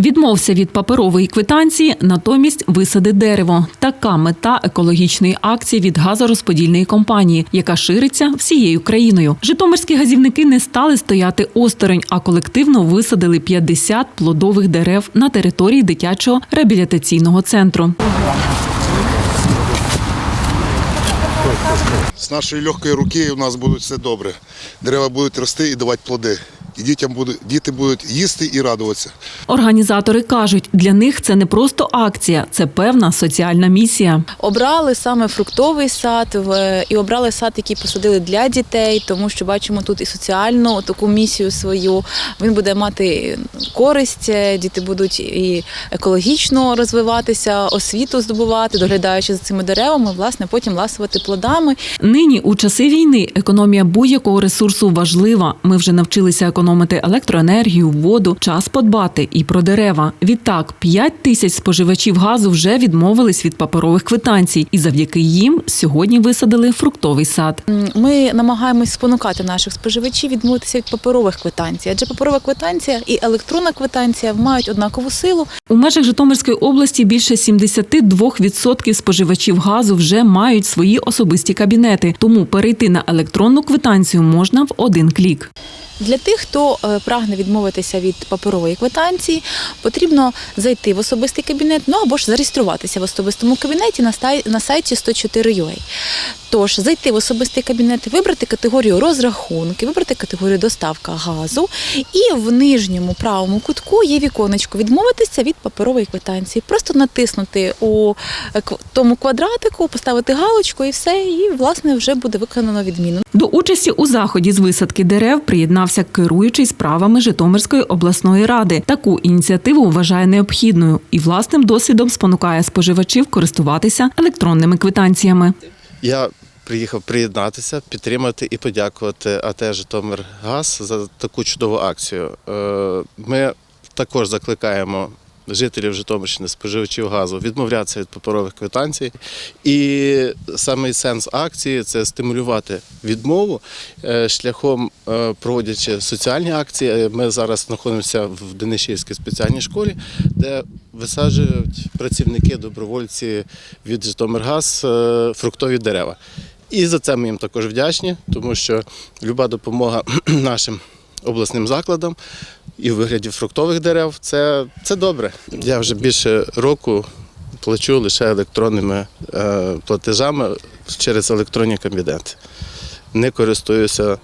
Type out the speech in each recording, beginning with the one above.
Відмовся від паперової квитанції, натомість висади дерево. Така мета екологічної акції від газорозподільної компанії, яка шириться всією країною. Житомирські газівники не стали стояти осторонь, а колективно висадили 50 плодових дерев на території дитячого реабілітаційного центру. З нашої легкої руки у нас буде все добре. Дерева будуть рости і давати плоди. І дітям будуть, діти будуть їсти і радуватися. Організатори кажуть, для них це не просто акція, це певна соціальна місія. Обрали саме фруктовий сад в- і обрали сад, який посадили для дітей, тому що бачимо тут і соціальну таку місію свою. Він буде мати користь, е, діти будуть і екологічно розвиватися, освіту здобувати, доглядаючи за цими деревами, власне, потім ласувати плодами. Нині у часи війни економія будь-якого ресурсу важлива. Ми вже навчилися економити електроенергію, воду, час подбати і про дерева. Відтак, 5 тисяч споживачів газу вже відмовились від паперових квитанцій, і завдяки їм сьогодні висадили фруктовий сад. Ми намагаємось спонукати наших споживачів відмовитися від паперових квитанцій, адже паперова квитанція і електронна квитанція мають однакову силу. У межах Житомирської області більше 72% споживачів газу вже мають свої особисті кабінети, тому перейти на електронну квитанцію можна в один клік. Для тих, хто е, прагне відмовитися від паперової квитанції, потрібно зайти в особистий кабінет, ну або ж зареєструватися в особистому кабінеті на сайті 104.ua. Тож зайти в особистий кабінет, вибрати категорію розрахунки, вибрати категорію доставка газу, і в нижньому правому кутку є віконечко відмовитися від паперової квитанції. Просто натиснути у е, тому квадратику, поставити галочку і все, і власне вже буде виконано відміну. До участі у заході з висадки дерев приєднався керуючий справами Житомирської обласної ради. Таку ініціативу вважає необхідною і власним досвідом спонукає споживачів користуватися електронними квитанціями. Я приїхав приєднатися, підтримати і подякувати АТ «Житомиргаз» за таку чудову акцію. Е, Ми також закликаємо жителів Житомирщини, споживачів газу відмовлятися від паперових квитанцій. І саме сенс акції це стимулювати відмову е, шляхом е, проводячи соціальні акції. Ми зараз знаходимося в Денишівській спеціальній школі, де висаджують працівники, добровольці від Житомиргаз фруктові дерева. І за це ми їм також вдячні, тому що люба допомога нашим обласним закладам і в вигляді фруктових дерев це, це добре. Я вже більше року плачу лише електронними е, платежами через електронні кабінети. Не користуюся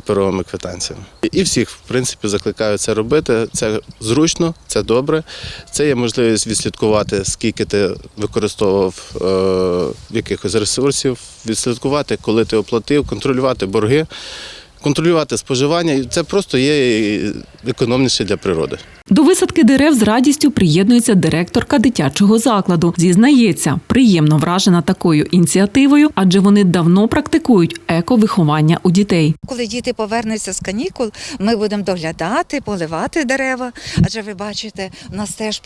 паперовими квитанціями. І всіх, в принципі, закликаю це робити. Це зручно, це добре. Це є можливість відслідкувати, скільки ти використовував е, якихось ресурсів, відслідкувати, коли ти оплатив, контролювати борги, контролювати споживання. І це просто є економніше для природи. Висадки дерев з радістю приєднується директорка дитячого закладу. Зізнається, приємно вражена такою ініціативою, адже вони давно практикують ековиховання у дітей. Коли діти повернуться з канікул, ми будемо доглядати, поливати дерева. Адже ви бачите, у нас теж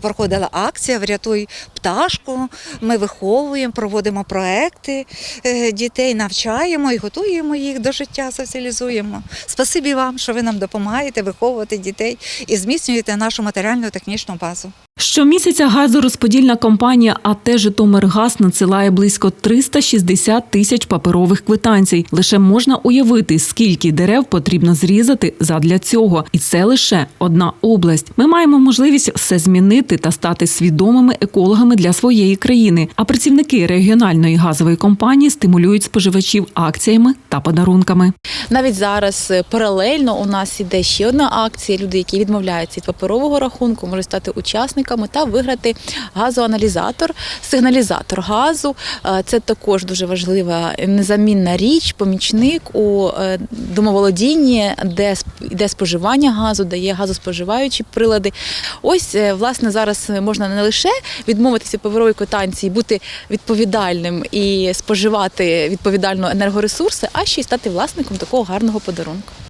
проходила акція Врятуй пташку. Ми виховуємо, проводимо проекти е, дітей, навчаємо і готуємо їх до життя, соціалізуємо. Спасибі вам, що ви нам допомагаєте виховувати дітей і зміцнюєте нашу матеріальну технічну базу. Щомісяця газорозподільна компанія АТ «Житомиргаз» надсилає близько 360 тисяч паперових квитанцій. Лише можна уявити, скільки дерев потрібно зрізати задля цього. І це лише одна область. Ми маємо можливість все змінити та стати свідомими екологами для своєї країни. А працівники регіональної газової компанії стимулюють споживачів акціями та подарунками. Навіть зараз е, паралельно у нас іде ще одна акція. Люди, які відмовляються від паперового рахунку, можуть стати учасниками та виграти газоаналізатор, сигналізатор газу. Е, Це також дуже важлива незамінна річ, помічник у е, домоволодінні, де йде споживання газу, де є газоспоживаючі прилади. Ось е, власне зараз можна не лише відмовитися від паперової квитанції, бути відповідальним і споживати відповідально енергоресурси, а ще й стати власником такого гарного подарунку.